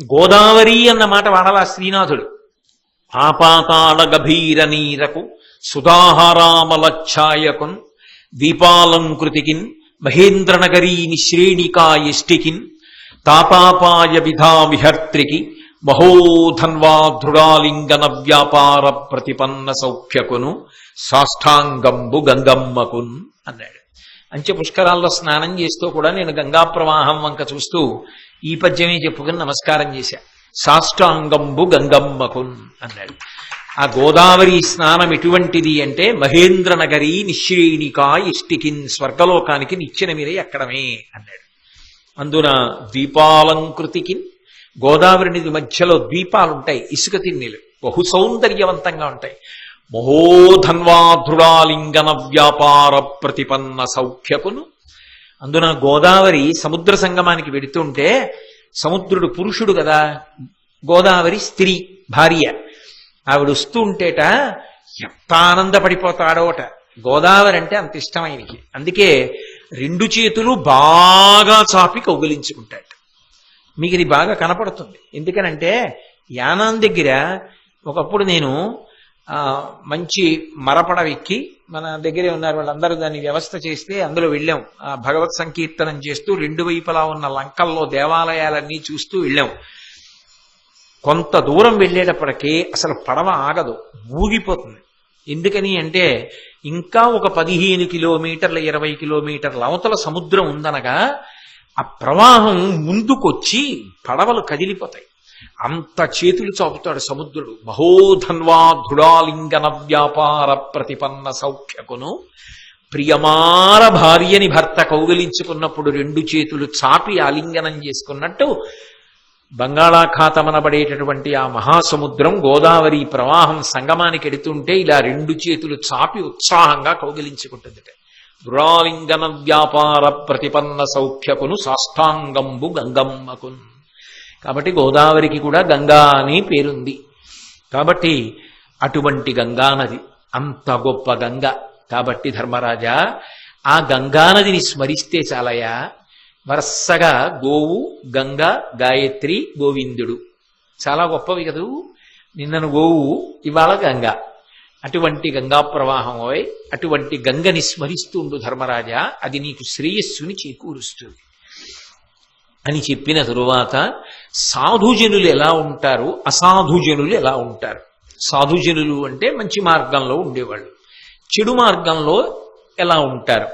గోదావరి అన్న మాట వాడలా శ్రీనాథుడు? ఆపాతాళ గభీర నీరకు సుధాహారామలఛాయకున్ దీపాలంకృతికిన్ మహేంద్రనగరీ నిశ్రేణికాయిష్టికిన్ తాపాపాయ విధా విహర్త్రికి మహోధన్వాధృడాలింగన వ్యాపార ప్రతిపన్న సౌఖ్యకును సాష్టాంగంబు గంగమ్మకున్ అన్నాడు. అంచె పుష్కరాల్లో స్నానం చేస్తూ కూడా నేను గంగా ప్రవాహం వంక చూస్తూ ఈ పద్యమే చెప్పుకుని నమస్కారం చేశా. సాష్టాంగంబు గంగమ్మకున్ అన్నాడు. ఆ గోదావరి స్నానం ఎటువంటిది అంటే మహేంద్ర నగరి నిశ్రేణికా ఇష్టికిన్ స్వర్గలోకానికి నిచ్చిన మీరే ఎక్కడమే అన్నాడు. అందున ద్వీపాలంకృతికి గోదావరి నది మధ్యలో ద్వీపాలు ఉంటాయి ఇసుక తిన్నెలు బహు సౌందర్యవంతంగా ఉంటాయి. మహోధన్వాధృడాలింగన వ్యాపార ప్రతిపన్న సౌఖ్యకును అందున గోదావరి సముద్ర సంగమానికి వెడుతుంటే సముద్రుడు పురుషుడు కదా. గోదావరి స్త్రీ భార్య. ఆవిడ వస్తూ ఉంటేట ఎంత ఆనందపడిపోతాడోట. గోదావరి అంటే అంత ఇష్టమైనకి అందుకే రెండు చేతులు బాగా చాపి కౌగిలించుకుంటాడు మీకు ఇది బాగా కనపడుతుంది. ఎందుకనంటే యానాం దగ్గర ఒకప్పుడు నేను మంచి మరపడవ ఎక్కి మన దగ్గరే ఉన్నారు వాళ్ళందరూ. దాన్ని వ్యవస్థ చేస్తే అందులో వెళ్ళాం. ఆ, భగవత్ సంకీర్తనం చేస్తూ రెండు వైపులా ఉన్న లంకల్లో దేవాలయాలన్నీ చూస్తూ వెళ్ళాం. కొంత దూరం వెళ్ళేటప్పటికీ అసలు పడవ ఆగదు. ఊగిపోతుంది. ఎందుకని అంటే ఇంకా ఒక పదిహేను కిలోమీటర్ల ఇరవై కిలోమీటర్ల అవతల సముద్రం ఉందనగా ఆ ప్రవాహం ముందుకొచ్చి పడవలు కదిలిపోతాయి. అంత చేతులు చాపుతాడు సముద్రుడు. మహోధన్వా దృఢాలింగన వ్యాపార ప్రతిపన్న సౌఖ్యకును ప్రియమార భార్యని భర్త కౌగిలించుకున్నప్పుడు రెండు చేతులు చాపి ఆలింగనం చేసుకున్నట్టు బంగాళాఖాతమనబడేటటువంటి ఆ మహాసముద్రం గోదావరి ప్రవాహం సంగమానికి ఎడుతుంటే ఇలా రెండు చేతులు చాపి ఉత్సాహంగా కౌగిలించుకుంటుందిట. దృఢాలింగన వ్యాపార ప్రతిపన్న సౌఖ్యకును సాష్టాంగంబు గంగమ్మకున్. కాబట్టి గోదావరికి కూడా గంగా అని పేరుంది. కాబట్టి అటువంటి గంగానది అంత గొప్ప గంగ. కాబట్టి ధర్మరాజా ఆ గంగానదిని స్మరిస్తే చాలయా? వరుసగా గోవు గంగ గాయత్రి గోవిందుడు. చాలా గొప్పవి కదూ. నిన్నను గోవు ఇవాళ గంగ. అటువంటి గంగా ప్రవాహం అటువంటి గంగని స్మరిస్తుండు ధర్మరాజా అది నీకు శ్రేయస్సుని చేకూరుస్తుంది. అని చెప్పిన తరువాత సాధుజనులు ఎలా ఉంటారు? అసాధుజనులు ఎలా ఉంటారు? సాధుజనులు అంటే మంచి మార్గంలో ఉండేవాళ్ళు. చెడు మార్గంలో ఎలా ఉంటారు?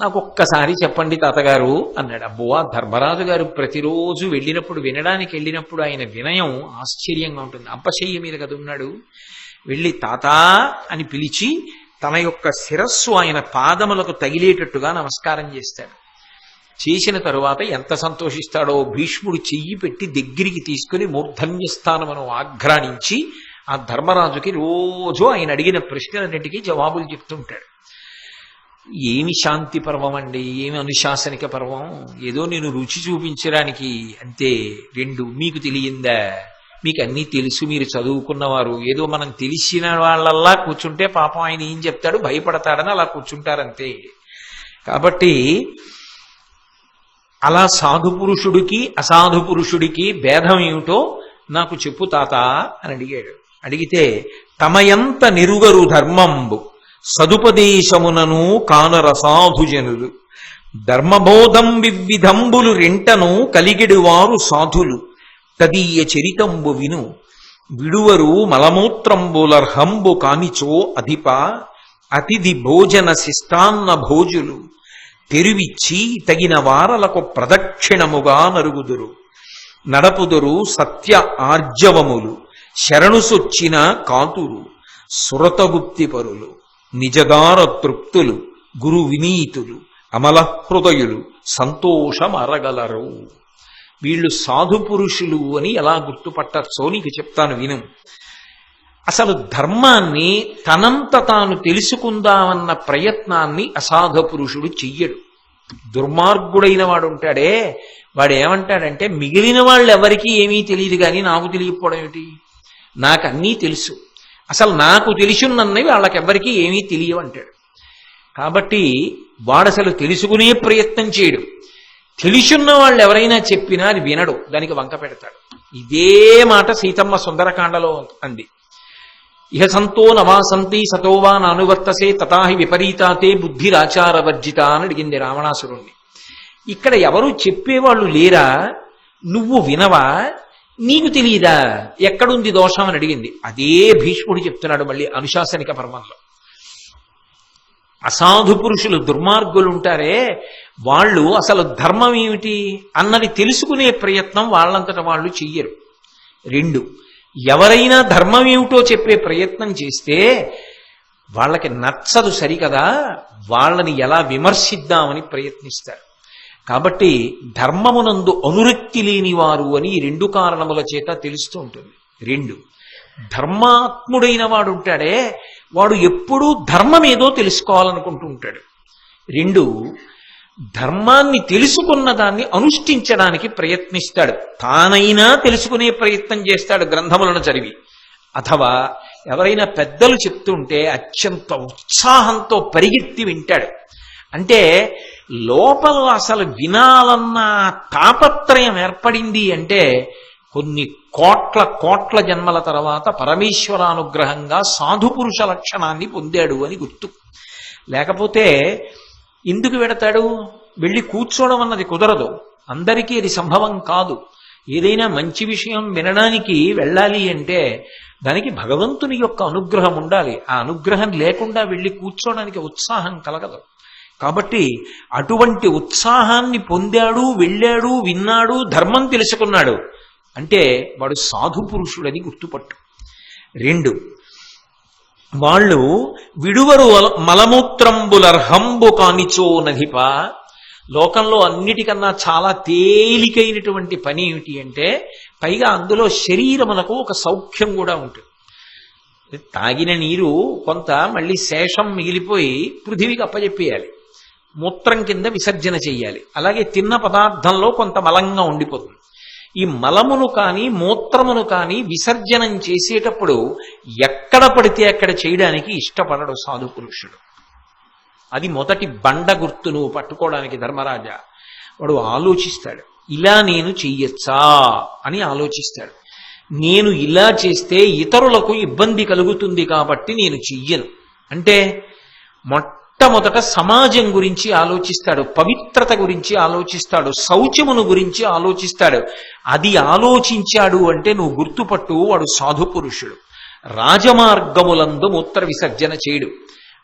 నాకు ఒక్కసారి చెప్పండి తాతగారు అన్నాడు. అబ్బో ఆ ధర్మరాజు గారు ప్రతిరోజు వెళ్ళినప్పుడు వినడానికి వెళ్ళినప్పుడు ఆయన వినయం ఆశ్చర్యంగా ఉంటుంది. అబ్బశయ్య మీద కదా ఉన్నాడు. వెళ్ళి తాత అని పిలిచి తన యొక్క శిరస్సు ఆయన పాదములకు తగిలేటట్టుగా నమస్కారం చేస్తాడు. చేసిన తరువాత ఎంత సంతోషిస్తాడో భీష్ముడు చెయ్యి పెట్టి దగ్గరికి తీసుకుని మూర్ధన్య స్థానమును ఆఘ్రాణించి ఆ ధర్మరాజుకి రోజు ఆయన అడిగిన ప్రశ్నలన్నింటికీ జవాబులు చెప్తుంటాడు. ఏమి శాంతి పర్వం అండి? ఏమి అనుశాసనిక పర్వం? ఏదో నేను రుచి చూపించడానికి అంతే రెండు మీకు తెలియందా? మీకు అన్నీ తెలుసు మీరు చదువుకున్నవారు. ఏదో మనం తెలిసిన వాళ్ళల్లా కూర్చుంటే పాపం ఆయన ఏం చెప్తాడు? భయపడతాడని అలా కూర్చుంటారంతే. కాబట్టి అలా సాధు పురుషుడికి అసాధు పురుషుడికి భేదం ఏమిటో నాకు చెప్పు తాత అని అడిగాడు. అడిగితే తమయంత నిరుగరు ధర్మంబు సదుపదేశమునను కానర సాధుజనులు ధర్మబోధం వివిధంబులు రెంటను కలిగిడువారు సాధులు. తదీయ చరితంబు విను. విడువరు మలమూత్రంబులర్హంబు కానిచో అధిప అతిథి భోజన శిష్టాన్న భోజులు. తెరివిచ్చి తగిన వారలకు ప్రదక్షిణముగా నరుగుదురు. నడపుదురు సత్య ఆర్జవములు శరణుసొచ్చిన కాతురు సురతగుప్తిపరులు నిజగార తృప్తులు గురు వినీతులు అమల హృదయులు సంతోషమరగలరు. వీళ్ళు సాధు పురుషులు అని ఎలా గుర్తుపట్టచ్చో నీకు చెప్తాను విను. అసలు ధర్మాన్ని తనంత తాను తెలుసుకుందామన్న ప్రయత్నాన్ని అసాధ పురుషుడు చెయ్యడు. దుర్మార్గుడైన వాడు ఉంటాడే వాడు ఏమంటాడంటే మిగిలిన వాళ్ళు ఎవరికీ ఏమీ తెలియదు కానీ నాకు తెలియకపోవడం ఏమిటి? నాకు అన్నీ తెలుసు. అసలు నాకు తెలుసున్నవి వాళ్ళకెవ్వరికీ ఏమీ తెలియవంటాడు కాబట్టి వాడు అసలు తెలుసుకునే ప్రయత్నం చేయడు. తెలిసున్న వాళ్ళు ఎవరైనా చెప్పినా అది వినడు. దానికి వంక పెడతాడు. ఇదే మాట సీతమ్మ సుందరకాండలో అంది. ఇహ సంతో నవాసంతి సంతి సతోవా నానువర్తసే తథాహి విపరీతాతే బుద్ధిరాచారవర్జిత అని అడిగింది రావణాసురుణ్ణి. ఇక్కడ ఎవరు చెప్పేవాళ్ళు లేరా? నువ్వు వినవా? నీకు తెలియదా ఎక్కడుంది దోషం అని అడిగింది. అదే భీష్ముడు చెప్తున్నాడు మళ్ళీ అనుశాసనిక పర్వంలో. అసాధు పురుషులు దుర్మార్గులు ఉంటారే వాళ్ళు అసలు ధర్మం ఏమిటి అన్నది తెలుసుకునే ప్రయత్నం వాళ్ళంతట వాళ్ళు చెయ్యరు. రెండు ఎవరైనా ధర్మం ఏమిటో చెప్పే ప్రయత్నం చేస్తే వాళ్ళకి నచ్చదు సరికదా? వాళ్ళని ఎలా విమర్శిద్దామని ప్రయత్నిస్తారు. కాబట్టి ధర్మమునందు అనురక్తి లేని వారు అని ఈ రెండు కారణముల చేత తెలుస్తూ ఉంటుంది. రెండు. ధర్మాత్ముడైన వాడు ఉంటాడే వాడు ఎప్పుడూ ధర్మం ఏదో తెలుసుకోవాలనుకుంటూ ఉంటాడు. రెండు. ధర్మాన్ని తెలుసుకున్న దాన్ని అనుష్ఠించడానికి ప్రయత్నిస్తాడు. తానైనా తెలుసుకునే ప్రయత్నం చేస్తాడు గ్రంథములను చదివి. అథవా ఎవరైనా పెద్దలు చెప్తుంటే అత్యంత ఉత్సాహంతో పరిగెత్తి వింటాడు. అంటే లోపల అసలు వినాలన్న తాపత్రయం ఏర్పడింది అంటే కొన్ని కోట్ల కోట్ల జన్మల తర్వాత పరమేశ్వరానుగ్రహంగా సాధు పురుష లక్షణాన్ని పొందాడు అని గుర్తు. లేకపోతే ఎందుకు వెడతాడు? వెళ్ళి కూర్చోవడం అన్నది కుదరదు. అందరికీ అది సంభవం కాదు. ఏదైనా మంచి విషయం వినడానికి వెళ్ళాలి అంటే దానికి భగవంతుని యొక్క అనుగ్రహం ఉండాలి. ఆ అనుగ్రహం లేకుండా వెళ్ళి కూర్చోడానికి ఉత్సాహం కలగదు. కాబట్టి అటువంటి ఉత్సాహాన్ని పొందాడు వెళ్ళాడు విన్నాడు ధర్మం తెలుసుకున్నాడు అంటే వాడు సాధు పురుషుడని గుర్తుపట్టు. రెండు వాళ్ళు విడువరు మలమూత్రంబులర్హంబు కానిచో నధిప లోకంలో అన్నిటికన్నా చాలా తేలికైనటువంటి పని ఏమిటి అంటే పైగా అందులో శరీరమునకు ఒక సౌఖ్యం కూడా ఉంటుంది తాగిన నీరు కొంత మళ్ళీ శేషం మిగిలిపోయి పృథివీకి అప్పజెప్పేయాలి. మూత్రం కింద విసర్జన చేయాలి అలాగే తిన్న పదార్థంలో కొంత మలంగా ఉండిపోతుంది. ఈ మలమును కానీ మూత్రమును కానీ విసర్జనం చేసేటప్పుడు ఎక్కడ పడితే అక్కడ చేయడానికి ఇష్టపడడు సాధు పురుషుడు. అది మొదటి బండ గుర్తు నువ్వు పట్టుకోవడానికి ధర్మరాజా. వాడు ఆలోచిస్తాడు ఇలా నేను చెయ్యొచ్చా? అని ఆలోచిస్తాడు. నేను ఇలా చేస్తే ఇతరులకు ఇబ్బంది కలుగుతుంది కాబట్టి నేను చెయ్యను. అంటే మొట్టమొదట సమాజం గురించి ఆలోచిస్తాడు పవిత్రత గురించి ఆలోచిస్తాడు శౌచమును గురించి ఆలోచిస్తాడు. అది ఆలోచించాడు అంటే నువ్వు గుర్తుపట్టు వాడు సాధు పురుషుడు రాజమార్గములందు మూత్ర విసర్జన చేయడు.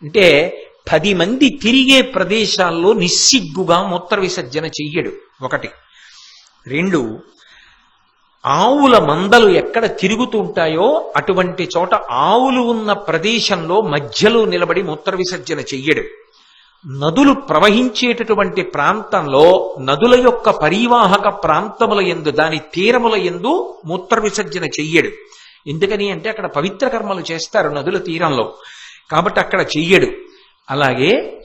అంటే పది మంది తిరిగే ప్రదేశాల్లో నిస్సిగ్గుగా మూత్ర విసర్జన చెయ్యడు. ఒకటి. రెండు. ఆవుల మందలు ఎక్కడ తిరుగుతుంటాయో అటువంటి చోట ఆవులు ఉన్న ప్రదేశంలో మధ్యలో నిలబడి మూత్ర విసర్జన చెయ్యడు. నదులు ప్రవహించేటటువంటి ప్రాంతంలో నదుల యొక్క పరివాహక ప్రాంతముల ఎందు దాని తీరముల ఎందు మూత్ర విసర్జన చెయ్యడు. ఎందుకని అంటే అక్కడ పవిత్ర కర్మలు చేస్తారు నదుల తీరంలో. కాబట్టి అక్కడ చెయ్యడు. అలాగే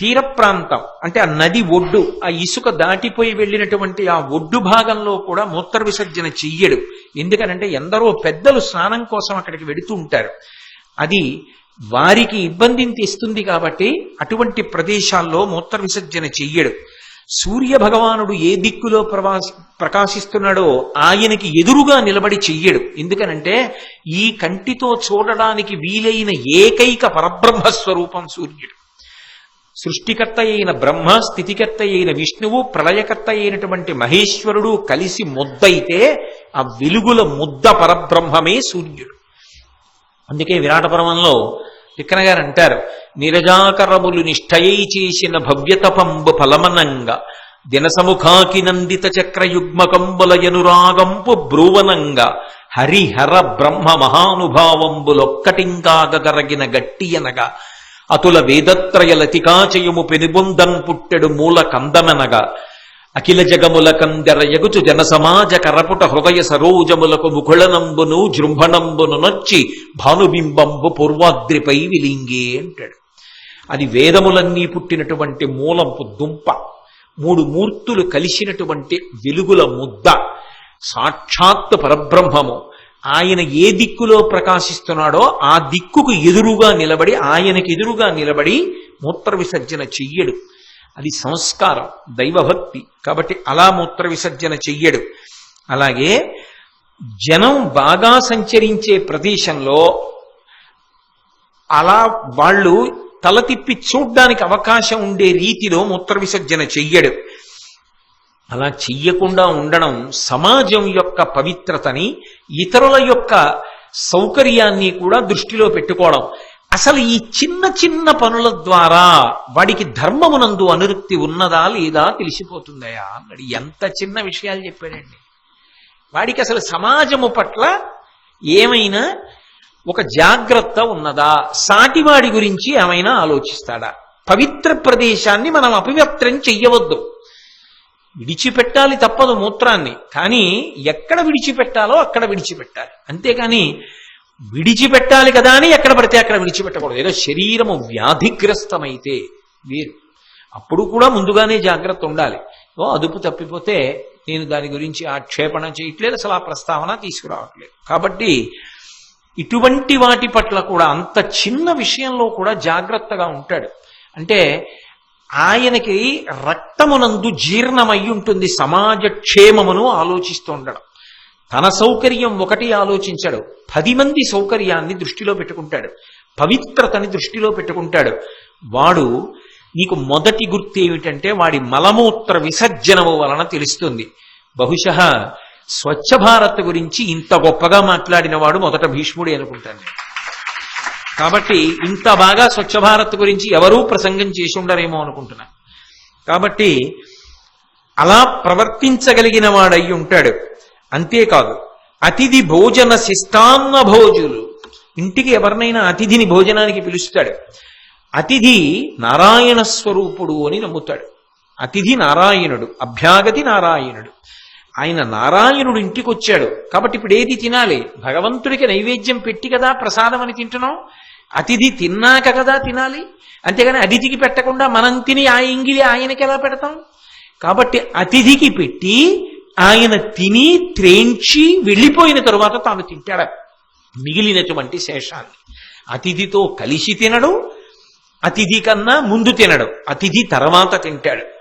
తీర ప్రాంతం అంటే ఆ నది ఒడ్డు ఆ ఇసుక దాటిపోయి వెళ్ళినటువంటి ఆ ఒడ్డు భాగంలో కూడా మూత్ర విసర్జన చెయ్యడు. ఎందుకనంటే ఎందరో పెద్దలు స్నానం కోసం అక్కడికి వెడుతూ ఉంటారు. అది వారికి ఇబ్బందిని తెస్తుంది కాబట్టి అటువంటి ప్రదేశాల్లో మూత్ర విసర్జన చెయ్యడు. సూర్య భగవానుడు ఏ దిక్కులో ప్రవాస ప్రకాశిస్తున్నాడో ఆయనకి ఎదురుగా నిలబడి చెయ్యడు. ఎందుకనంటే ఈ కంటితో చూడడానికి వీలైన ఏకైక పరబ్రహ్మ స్వరూపం సూర్యుడు. సృష్టికర్త అయిన బ్రహ్మ స్థితికర్త అయిన విష్ణువు ప్రళయకర్త అయినటువంటి మహేశ్వరుడు కలిసి ముద్దయితే ఆ వెలుగుల ముద్ద పరబ్రహ్మమే సూర్యుడు. అందుకే విరాట పర్వంలో తిక్కన గారు అంటారు నిరజాకరములు నిష్ఠయై చేసిన భవ్యతపంబు ఫలమనంగా దినసముఖాకి నందిత చక్రయుగ్మకంబులయనురాగంపు బ్రూవనంగా హరిహర బ్రహ్మ మహానుభావంబులొక్కటింకాగరగిన గట్టియనగా అతుల వేదత్రయ లతికాచయము పెనుబొందన్ పుట్టెడు మూల కందమనగా అఖిల జగముల కందెర ఎగుచు జనసమాజ కరపుట హృదయ సరోజములకు ముఖుళనంబును జృంభణంబును నొచ్చి భానుబింబంబు పూర్వాద్రిపై విలింగే అంటాడు. అది వేదములన్నీ పుట్టినటువంటి మూలంపు దుంప. మూడు మూర్తులు కలిసినటువంటి వెలుగుల ముద్ద. సాక్షాత్ పరబ్రహ్మము. ఆయన ఏ దిక్కులో ప్రకాశిస్తున్నాడో ఆ దిక్కుకు ఎదురుగా నిలబడి ఆయనకి ఎదురుగా నిలబడి మూత్ర విసర్జన చెయ్యడు. అది సంస్కారం దైవభక్తి. కాబట్టి అలా మూత్ర విసర్జన చెయ్యడు. అలాగే జనం బాగా సంచరించే ప్రదేశంలో అలా వాళ్ళు తల తిప్పి చూడ్డానికి అవకాశం ఉండే రీతిలో మూత్ర విసర్జన చెయ్యడు. అలా చెయ్యకుండా ఉండడం సమాజం యొక్క పవిత్రతని ఇతరుల యొక్క సౌకర్యాన్ని కూడా దృష్టిలో పెట్టుకోవడం. అసలు ఈ చిన్న చిన్న పనుల ద్వారా వాడికి ధర్మమునందు అనురక్తి ఉన్నదా లేదా తెలిసిపోతుందయా? అన్నాడు ఎంత చిన్న విషయాలు చెప్పాడండి. వాడికి అసలు సమాజము పట్ల ఏమైనా ఒక జాగ్రత్త ఉన్నదా? సాటివాడి గురించి ఏమైనా ఆలోచిస్తాడా? పవిత్ర ప్రదేశాన్ని మనం అపవిత్రం చెయ్యవద్దు. విడిచిపెట్టాలి తప్పదు మూత్రాన్ని. కానీ ఎక్కడ విడిచిపెట్టాలో అక్కడ విడిచిపెట్టాలి. అంతేకాని విడిచిపెట్టాలి కదా అని ఎక్కడ పడితే అక్కడ విడిచిపెట్టకూడదు. ఏదో శరీరము వ్యాధిగ్రస్తమైతే వేరు. అప్పుడు కూడా ముందుగానే జాగ్రత్త ఉండాలి. ఓ అదుపు తప్పిపోతే నేను దాని గురించి ఆక్షేపణ చేయట్లేదు అసలు ఆ ప్రస్తావన తీసుకురావట్లేదు. కాబట్టి ఇటువంటి వాటి పట్ల కూడా అంత చిన్న విషయంలో కూడా జాగ్రత్తగా ఉంటాడు. అంటే ఆయనకి రక్తమునందు జీర్ణమై ఉంటుంది సమాజ క్షేమమును ఆలోచిస్తూ ఉండడం తన సౌకర్యం ఒకటి ఆలోచించాడు. పది మంది సౌకర్యాన్ని దృష్టిలో పెట్టుకుంటాడు. పవిత్రతని దృష్టిలో పెట్టుకుంటాడు. వాడు నీకు మొదటి గుర్తు ఏమిటంటే వాడి మలమూత్ర విసర్జనము వలన తెలుస్తుంది. బహుశ స్వచ్ఛ భారత్ గురించి ఇంత గొప్పగా మాట్లాడిన వాడు మొదట భీష్ముడే అనుకుంటాను కాబట్టి ఇంత బాగా స్వచ్ఛ భారత్ గురించి ఎవరూ ప్రసంగం చేసి ఉండరేమో అనుకుంటున్నా. కాబట్టి అలా ప్రవర్తించగలిగిన వాడయి ఉంటాడు. అంతేకాదు అతిథి భోజన శిష్టాన్న భోజులు. ఇంటికి ఎవరినైనా అతిథిని భోజనానికి పిలుస్తాడు. అతిథి నారాయణ స్వరూపుడు అని నమ్ముతాడు. అతిథి నారాయణుడు అభ్యాగతి నారాయణుడు. ఆయన నారాయణుడు ఇంటికి వచ్చాడు కాబట్టి ఇప్పుడు ఏది తినాలి. భగవంతుడికి నైవేద్యం పెట్టి కదా ప్రసాదం అని తింటున్నాం. అతిథి తిన్నాక కదా తినాలి. అంతేగాని అతిథికి పెట్టకుండా మనం తిని ఆ ఇంగిలి ఆయనకి ఎలా పెడతాం? కాబట్టి అతిథికి పెట్టి ఆయన తిని త్రేంచి వెళ్ళిపోయిన తరువాత తాను తింటాడు. మిగిలినటువంటి శేషాన్ని. అతిథితో కలిసి తినడు. అతిథి కన్నా ముందు తినడు. అతిథి తర్వాత తింటాడు.